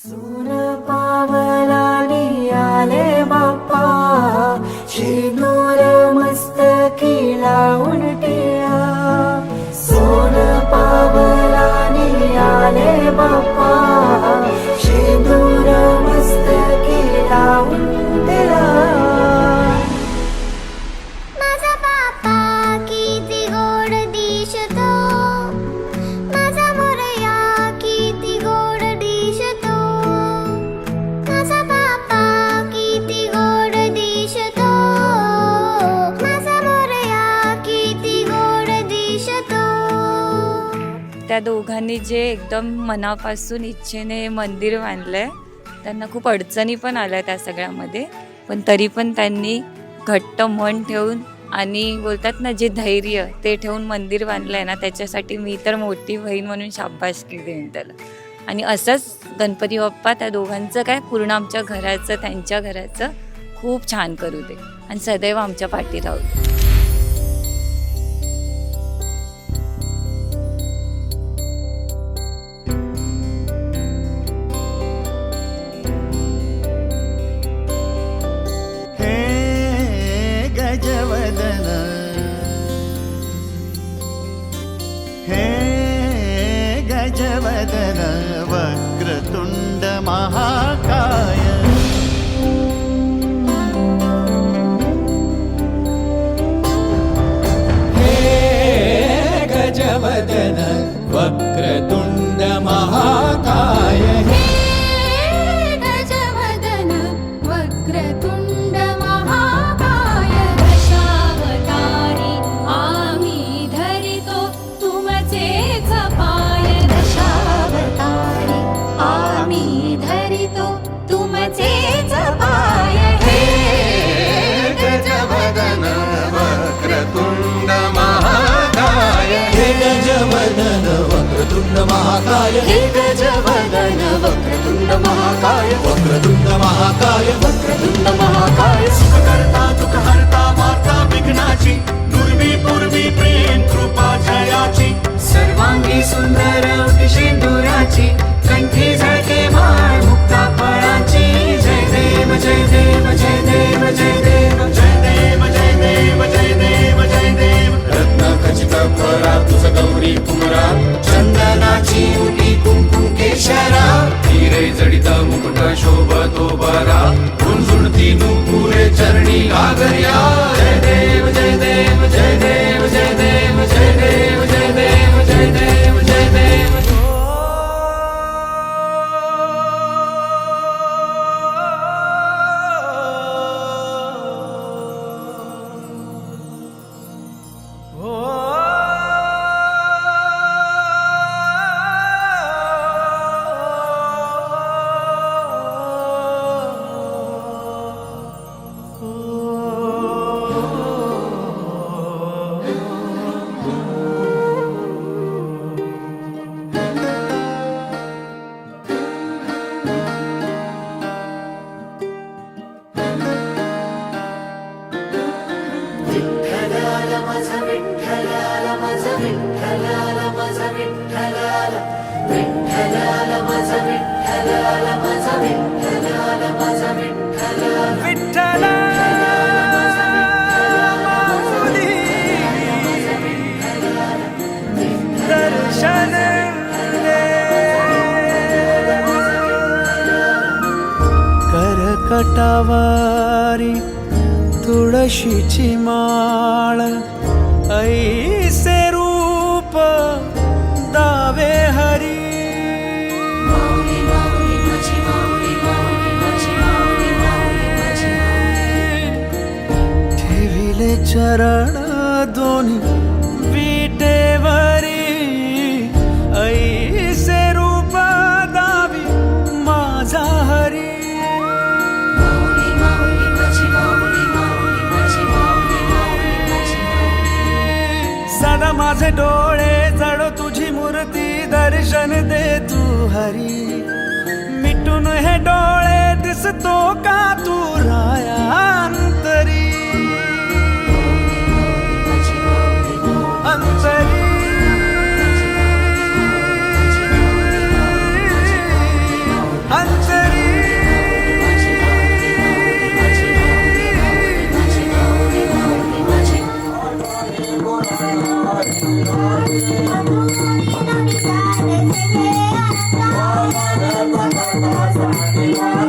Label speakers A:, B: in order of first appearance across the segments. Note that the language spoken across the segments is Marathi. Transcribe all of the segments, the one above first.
A: Soon
B: त्या दोघांनी जे एकदम मनापासून इच्छेने मंदिर बांधलंय त्यांना खूप अडचणी पण आल्या त्या सगळ्यामध्ये. पण तरी पण त्यांनी घट्ट मन ठेवून आणि बोलतात ना जे धैर्य ते ठेवून मंदिर बांधलंय ना त्याच्यासाठी मी तर मोठी बहीण म्हणून शाबासकी देईन त्याला. आणि असंच गणपती बाप्पा त्या दोघांचं काय पूर्ण आमच्या घराचं त्यांच्या घराचं खूप छान करू दे. आणि सदैव आमच्या पाठी राहू दे.
C: तटावारी तुळशीची माळ ऐसे रूप दावे हरी. ठेविले चरण दोन्ही माझे डोळे जड तुझी मूर्ती दर्शन दे तू हरी? मिटून हे डोळे दिसतो का तू राया? Yeah.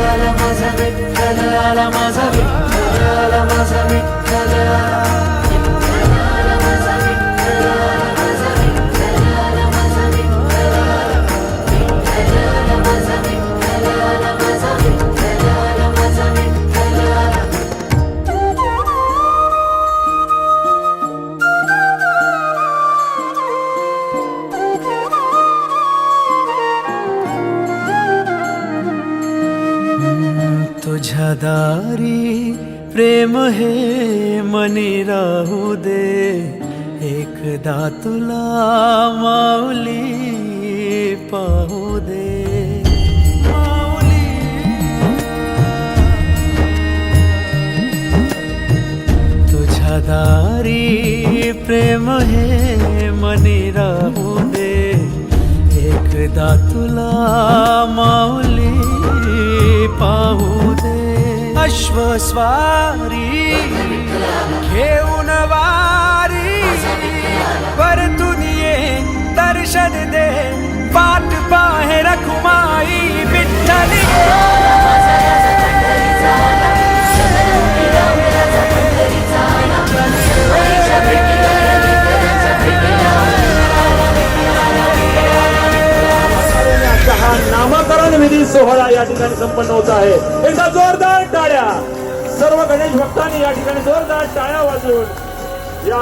C: Kalama zamit, kalama zamit, kalama zamit, kalama सदारी दारी प्रेम हे मनी राहू दे। एकदा तुला माऊली पाहू दे। अश्वस्वारी घेऊन वारी। परतून ये दर्शन दे। पाठ बाहेर रखुमाई विठ्ठली।
D: नामकरण विधी सोहळा या ठिकाणी संपन्न होत आहे. एकदा जोरदार टाळ्या. सर्व गणेश भक्तांनी या ठिकाणी जोरदार टाळ्या वाजवून या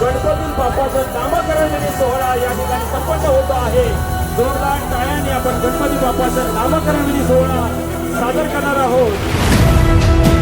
D: गणपती बाप्पाचं नामकरण विधी सोहळा या ठिकाणी संपन्न होत आहे. जोरदार टाळ्याने आपण गणपती बाप्पाचं नामकरण विधी सोहळा सादर करणार आहोत.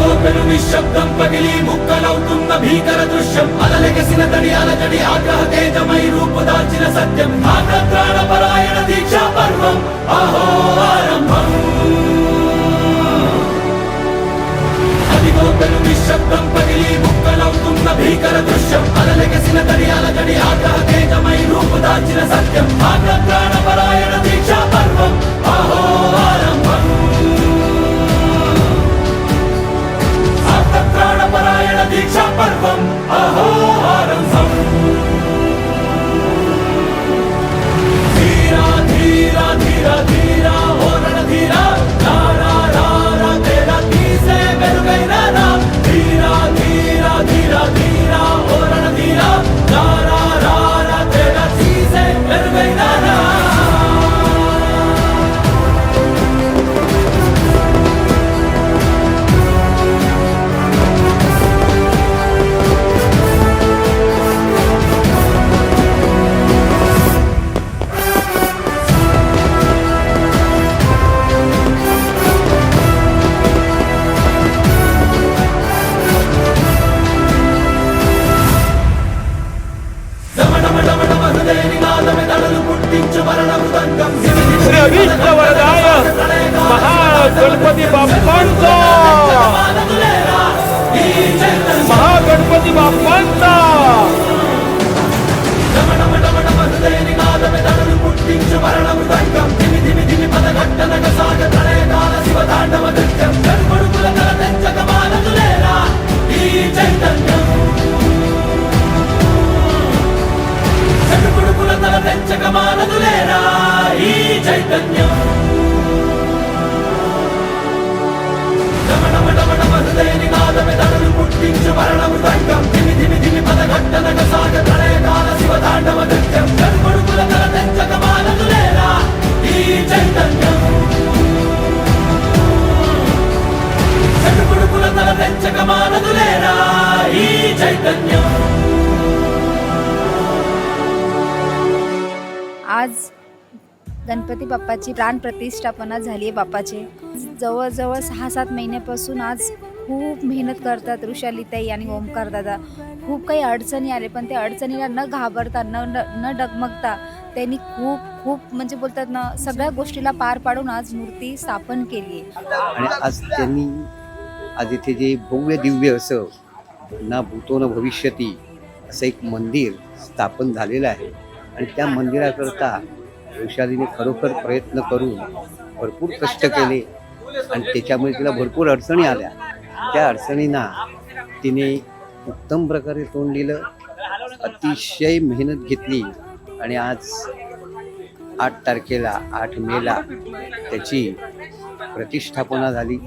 E: గోపెను నిశ్శబ్దం పగిలి ముక్కలవుతున్న భీకర దృశ్యం. అలలెగసిన తడి అలజడి ఆగ్రహ తేజమై రూపుదాల్చిన సత్యం. ఆగ్రత్రాణ పరాయణ దీక్షా పర్వం. అహో ఆరంభం. అదిగో నిశ్శబ్దం పగిలి ముక్కలవుతున్న భీకర దృశ్యం. అలలెగసిన తడి అలజడి ఆగ్రహ తేజమై రూపుదాల్చిన సత్యం. ఆగ్రత్రాణ పరాయణ దీక్షా పర్వం. అహో పర్వం అహోహారంభం ధీరా ధీరా ధీరా ధీరా श्री अभीष्ट वरदाय महागणपती बाप्पांचा महागणपती बाप्पांचा చకమానదులేరా ఈ చైతన్యం. డమడమ డమడమ హృదయ నినాదమే తడలు పుట్టించు మరణము దండం దిమి దిమి దిమి పదఘట్టనగ సాగ ప్రళయకాల శివ తాండవ నృత్యం. కనుమడుకుల తల తెంచకమానదులేరా ఈ చైతన్యం. కనుమడుకుల తల తెంచకమానదులేరా ఈ చైతన్యం.
F: आज गणपती बाप्पाची प्राणप्रतिष्ठापना झाली आहे बाप्पाचे. जवळजवळ सहा सात महिन्यापासून आज खूप मेहनत करतात ऋषालीताई आणि ओमकार दादा. खूप काही अडचणी आले पण त्या अडचणीला न घाबरता न न न डगमगता त्यांनी खूप खूप म्हणजे बोलतात ना सगळ्या गोष्टीला पार पाडून आज मूर्ती स्थापन केली आहे.
G: आणि आज त्यांनी आज इथे जे भव्य दिव्य असं ना भूतो न भविष्यती असं एक मंदिर स्थापन झालेलं आहे. आणि त्या मंदिराकरता वैशालीने खरोखर प्रयत्न करून भरपूर कष्ट केले आणि त्याच्यामुळे तिला भरपूर अडचणी आल्या. त्या अडचणींना तिने उत्तम प्रकारे तोंड दिलं अतिशय मेहनत घेतली आणि आज आठ तारखेला आठ मेला त्याची प्रतिष्ठापना झाली.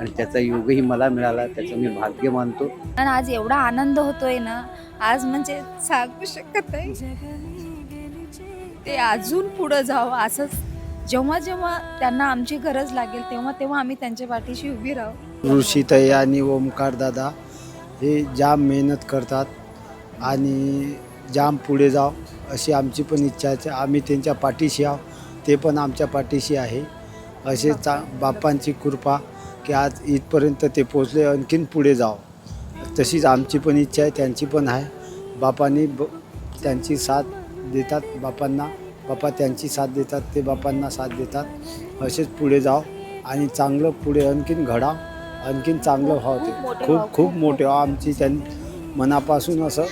G: आणि त्याचा योगही मला मिळाला त्याचं मी भाग्य मानतो.
F: आणि आज एवढा आनंद होतोय ना आज म्हणजे सांगू शकत नाही. ते अजून पुढं जावं असंच. जेव्हा जेव्हा त्यांना आमची गरज लागेल तेव्हा तेव्हा आम्ही त्यांच्या पाठीशी उभी राहू.
H: ऋषीताई आणि ओमकार दादा हे जाम मेहनत करतात आणि जाम पुढे जाव अशी आमची पण इच्छा आहे. आम्ही त्यांच्या पाठीशी आहो ते पण आमच्या पाठीशी आहे. असे चा बाप्पांची कृपा की आज इथपर्यंत ते पोचले आणखीन पुढे जाव. तशीच आमची पण इच्छा आहे त्यांची पण आहे. बापांनी ब त्यांची साथ देतात बापांना. बापा त्यांची साथ देतात ते बापांना साथ देतात. असेच पुढे जाव आणि चांगलं पुढे आणखीन घडाव आणखीन चांगलं व्हावं ते. खूप खूप मोठे व्हावं. आमची त्यांनी मनापासून असं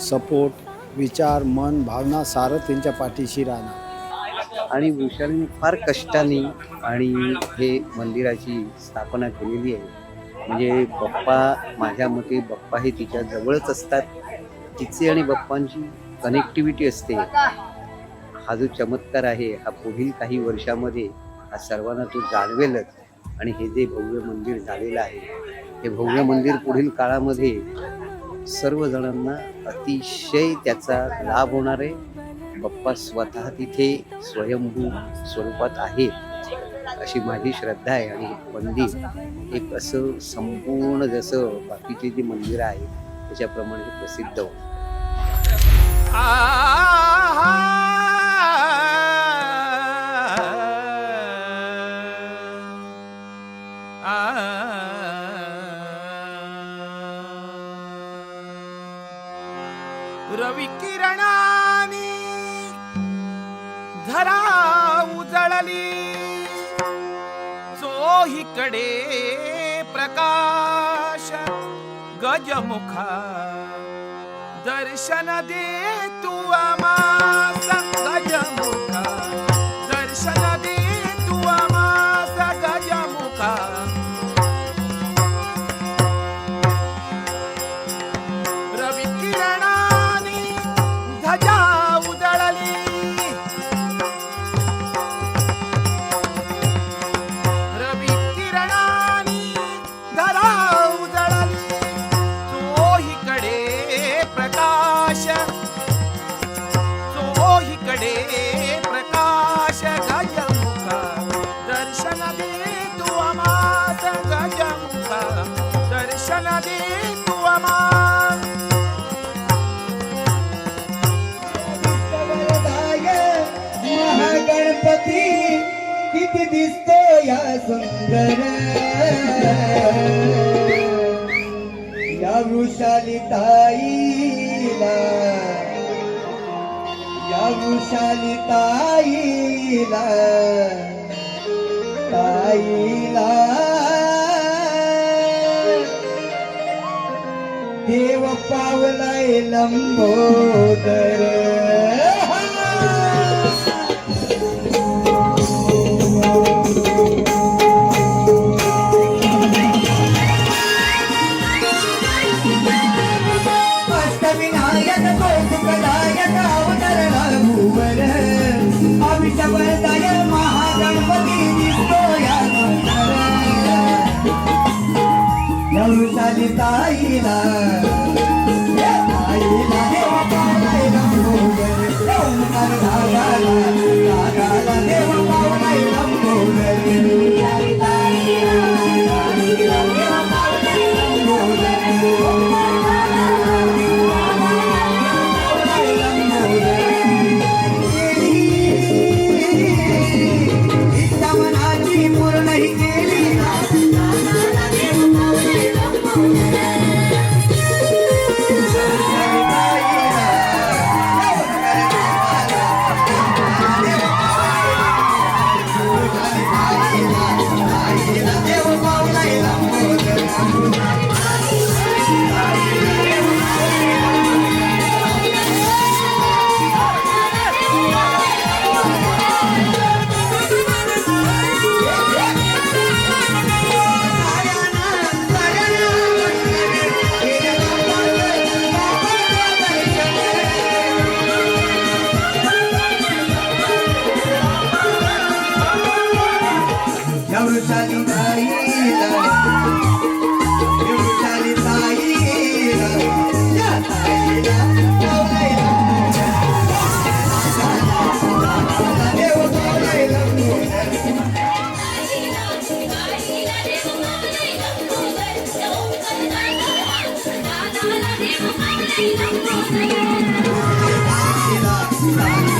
H: सपोर्ट विचार मन भावना सारं त्यांच्या पाठीशी राहणार.
G: आणि वृषालीने फार कष्टाने आणि हे मंदिराची स्थापना केलेली आहे. म्हणजे बाप्पा माझ्या मते बाप्पा हे तिच्या जवळच असतात. तिचे आणि बाप्पांची कनेक्टिव्हिटी असते. हा जो चमत्कार आहे हा पुढील काही वर्षामध्ये हा सर्वांना तो जाणवेलच. आणि हे जे भव्य मंदिर झालेलं आहे हे भव्य मंदिर पुढील काळामध्ये सर्वजणांना अतिशय त्याचा लाभ होणार आहे. बाप्पा स्वतः तिथे स्वयंभू स्वरूपात आहेत अशी माझी श्रद्धा आहे आणि मंदिर एक असं संपूर्ण जसं बाकीचे जे मंदिर आहे त्याच्याप्रमाणे प्रसिद्ध होतं.
I: प्रकाश गजमुखा दर्शन दे तू
J: गणपती किती दिसतो या सुंदर या ताईला या ताईला ताईला. देव पावलाय लंबोदर.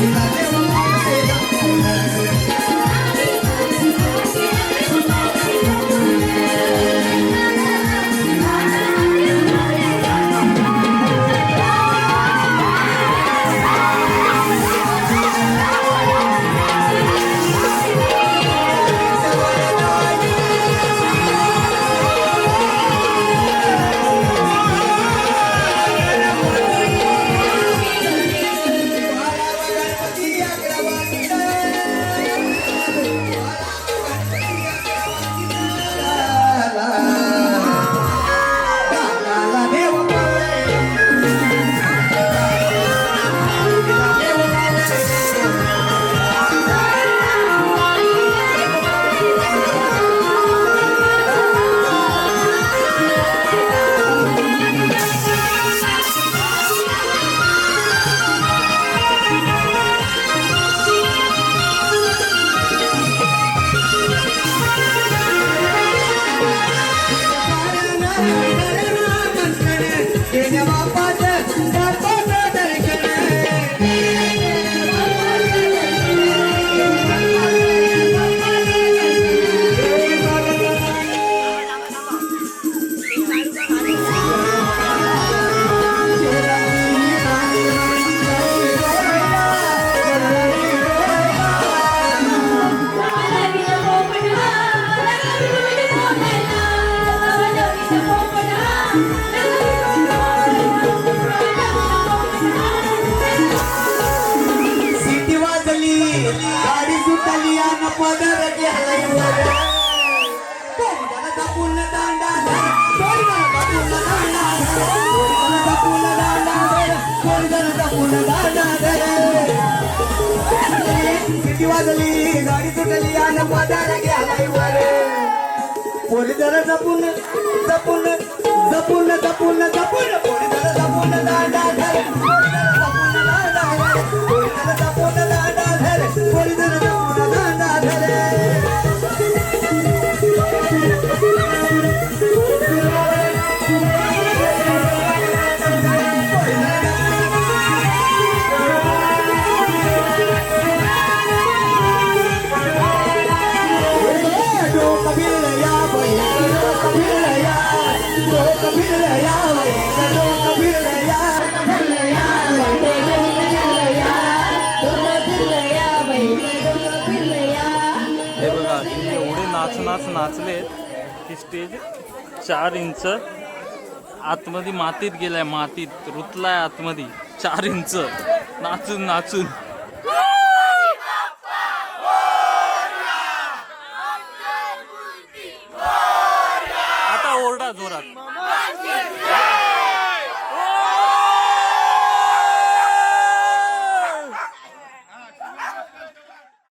J: Baby, शिटी वाजली गाडी तुटली आणि पदार घ्यायवर पोरी जरा जपून जपून जपून जपून जपून. पोरी जरा जपून दादा जपून दादा हे बघा एवढे नाच
K: नाच नाचलेत की स्टेज चार इंच आतमध्ये मातीत गेलाय मातीत रुतलाय आतमध्ये. चार इंच. नाचून नाचून. आता ओरडा जोरात.